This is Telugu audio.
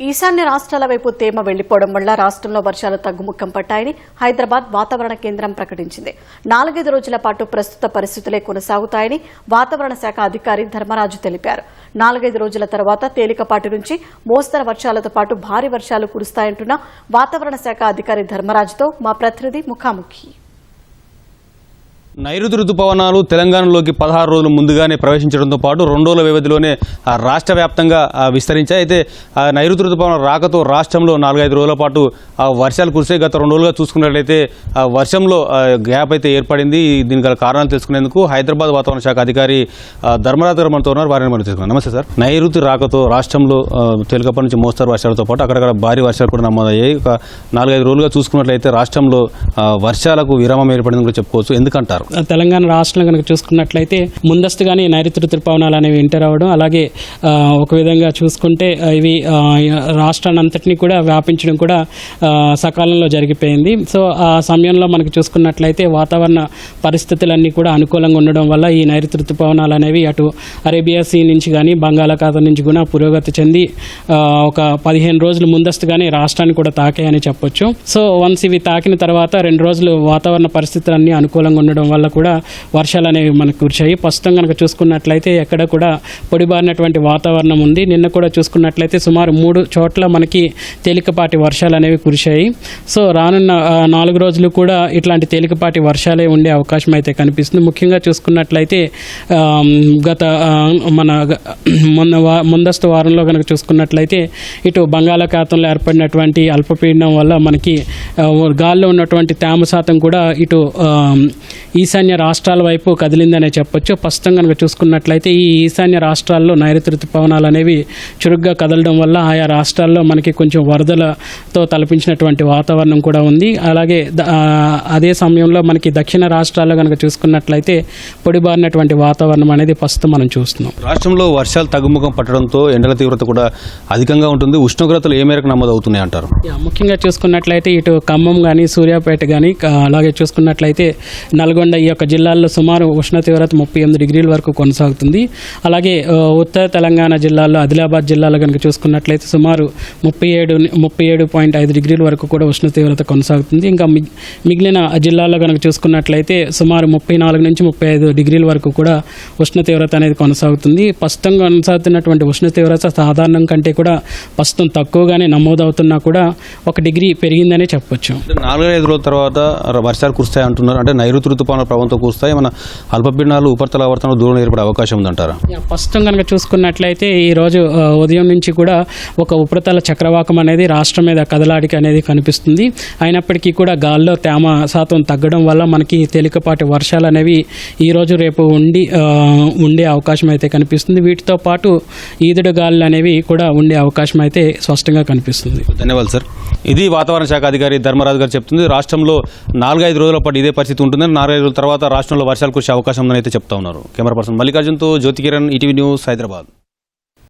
ఈశాన్య రాష్ట్రాల వైపు తేమ వెళ్ళిపోవడం వల్ల రాష్ట్రంలో వర్షాలు తగ్గుముఖం పట్టాయని హైదరాబాద్ వాతావరణ కేంద్రం ప్రకటించింది. నాలుగైదు రోజుల పాటు ప్రస్తుత పరిస్థితులే కొనసాగుతాయని వాతావరణ శాఖ అధికారి ధర్మరాజు తెలిపారు. నాలుగైదు రోజుల తర్వాత తేలికపాటి నుంచి మోస్తరు వర్షాలతో పాటు భారీ వర్షాలు కురుస్తాయంటున్న వాతావరణ శాఖ అధికారి ధర్మరాజుతో మా ప్రతినిధి ముఖాముఖి. నైరుతి రుతుపవనాలు తెలంగాణలోకి పదహారు రోజులు ముందుగానే ప్రవేశించడంతో పాటు రెండు రోజుల వ్యవధిలోనే రాష్ట్ర వ్యాప్తంగా విస్తరించాయి. అయితే నైరుతి రుతుపవనాల రాకతో రాష్ట్రంలో నాలుగైదు రోజుల పాటు ఆ, వర్షాలు కురిసే గత రెండు రోజులుగా చూసుకున్నట్లయితే ఆ, వర్షంలో గ్యాప్ అయితే ఏర్పడింది. దీనికి గల కారణాలు తెలుసుకునేందుకు హైదరాబాద్ వాతావరణ శాఖ అధికారి ఆ, ధర్మరాజు గారు మనతో ఉన్నారు. వారిని మనం తెలుసుకున్నాం నమస్తే సార్. నైరుతి రాకతో రాష్ట్రంలో తెలుగుపటి నుంచి మోస్తరు వర్షాలతో పాటు అక్కడక్కడ భారీ వర్షాలు కూడా నమోదయ్యాయి. ఒక నాలుగైదు రోజులుగా చూసుకున్నట్లయితే రాష్ట్రంలో వర్షాలకు విరామం ఏర్పడింది కూడా చెప్పుకోవచ్చు. ఎందుకంటారు? తెలంగాణ రాష్ట్రం కనుక చూసుకున్నట్లయితే ముందస్తుగానే నైరుతి ఋతుపవనాలు అనేవి ఎంటర్ అవ్వడం అలాగే ఒక విధంగా చూసుకుంటే ఇవి రాష్ట్రాన్ని అంతటినీ కూడా వ్యాపించడం కూడా సకాలంలో జరిగిపోయింది. సో ఆ సమయంలో మనకు చూసుకున్నట్లయితే వాతావరణ పరిస్థితులన్నీ కూడా అనుకూలంగా ఉండడం వల్ల ఈ నైరుతి ఋతుపవనాలు అనేవి అటు అరేబియా సీ నుంచి కానీ బంగాళాఖాతం నుంచి కూడా పురోగతి చెంది ఒక పదిహేను రోజులు ముందస్తుగానే రాష్ట్రాన్ని కూడా తాకాయని చెప్పొచ్చు. సో వన్స్ ఇవి తాకిన తర్వాత రెండు రోజులు వాతావరణ పరిస్థితులన్నీ అనుకూలంగా ఉండడం వల్ల కూడా వర్షాలు అనేవి మనకు కురిచాయి ప్రస్తుతం కనుక చూసుకున్నట్లయితే ఎక్కడ కూడా పొడిబారినటువంటి వాతావరణం ఉంది. నిన్న కూడా చూసుకున్నట్లయితే సుమారు మూడు చోట్ల మనకి తేలికపాటి వర్షాలు అనేవి కురిశాయి. సో రానున్న నాలుగు రోజులు కూడా ఇట్లాంటి తేలికపాటి వర్షాలే ఉండే అవకాశం అయితే కనిపిస్తుంది. ముఖ్యంగా చూసుకున్నట్లయితే గత మన మొన్న వా- ముందస్తు వారంలో కనుక చూసుకున్నట్లయితే ఇటు బంగాళాఖాతంలో ఏర్పడినటువంటి అల్పపీడనం వల్ల మనకి గాల్లో ఉన్నటువంటి తేమ శాతం కూడా ఇటు ఈ ఈశాన్య రాష్ట్రాల వైపు కదిలిందనే చెప్పొచ్చు. ప్రస్తుతం కనుక చూసుకున్నట్లయితే ఈ ఈశాన్య రాష్ట్రాల్లో నైరుతి ఋతుపవనాలు అనేవి చురుగ్గా కదలడం వల్ల ఆయా రాష్ట్రాల్లో మనకి కొంచెం వరదలతో తలపించినటువంటి వాతావరణం కూడా ఉంది. అలాగే అదే సమయంలో మనకి దక్షిణ రాష్ట్రాల్లో కనుక చూసుకున్నట్లయితే పొడిబారినటువంటి వాతావరణం అనేది ప్రస్తుతం మనం చూస్తున్నాం. రాష్ట్రంలో వర్షాలు తగ్గుముఖం పట్టడంతో ఎండల తీవ్రత కూడా అధికంగా ఉంటుంది. ఉష్ణోగ్రతలు ఏ మేరకు నమోదవుతున్నాయి అంటారు? ముఖ్యంగా చూసుకున్నట్లయితే ఇటు ఖమ్మం కానీ సూర్యాపేట కానీ అలాగే చూసుకున్నట్లయితే నల్గొండ ఈ యొక్క జిల్లాల్లో సుమారు ఉష్ణ తీవ్రత ముప్పై ఎనిమిది డిగ్రీల వరకు కొనసాగుతుంది. అలాగే ఉత్తర తెలంగాణ జిల్లాలో ఆదిలాబాద్ జిల్లాలో కనుక చూసుకున్నట్లయితే సుమారు ముప్పై ఏడు ముప్పై ఏడు పాయింట్ ఐదు డిగ్రీల వరకు కూడా ఉష్ణ తీవ్రత కొనసాగుతుంది. ఇంకా మిగిలిన జిల్లాల్లో కనుక చూసుకున్నట్లయితే సుమారు ముప్పై నాలుగు నుంచి ముప్పై ఐదు డిగ్రీల వరకు కూడా ఉష్ణ తీవ్రత అనేది కొనసాగుతుంది. ప్రస్తుతం కొనసాగుతున్నటువంటి ఉష్ణ తీవ్రత సాధారణం కంటే కూడా ప్రస్తుతం తక్కువగానే నమోదవుతున్నా కూడా ఒక డిగ్రీ పెరిగిందనే చెప్పొచ్చు. నాలుగైదు రోజుల తర్వాత వర్షాలు కురుస్తాయి అంటున్నారు అంటే నైరుతి ఋతుపవనాల ప్రభావంతో కురుస్తాయి మన అల్పపీడనాలు ఉపరితల ఆవర్తనం దూరం ఏర్పడే అవకాశం ఉందంటారా? ప్రస్తుతం కనుక చూసుకున్నట్లయితే ఈ రోజు ఉదయం నుంచి కూడా ఒక ఉపరితల చక్రవాకం అనేది రాష్ట్రం మీద కదలాడిక అనేది కనిపిస్తుంది. అయినప్పటికీ కూడా గాల్లో తేమ శాతం తగ్గడం వల్ల మనకి తేలికపాటి వర్షాలు అనేవి ఈ రోజు రేపు ఉండి ఉండే అవకాశం అయితే కనిపిస్తుంది. వీటితో పాటు ఈదుడు గాలులు అనేవి కూడా ఉండే అవకాశం అయితే స్పష్టంగా కనిపిస్తుంది. ధన్యవాదాలు సార్. ఇది వాతావరణ శాఖ అధికారి ధర్మరాజు గారు చెప్తుంది. రాష్ట్రంలో నాలుగైదు రోజుల పాటు ఇదే పరిస్థితి ఉంటుందని నాలుగైదు రోజుల తర్వాత రాష్ట్రంలో వర్షాలు కురిసే అవకాశం ఉందని అయితే చెప్తా ఉన్నారు. కెమెరా పర్సన్ మల్లికార్జున్తో జ్యోతి కిరణ్ ఈటీవీ న్యూస్ హైదరాబాద్.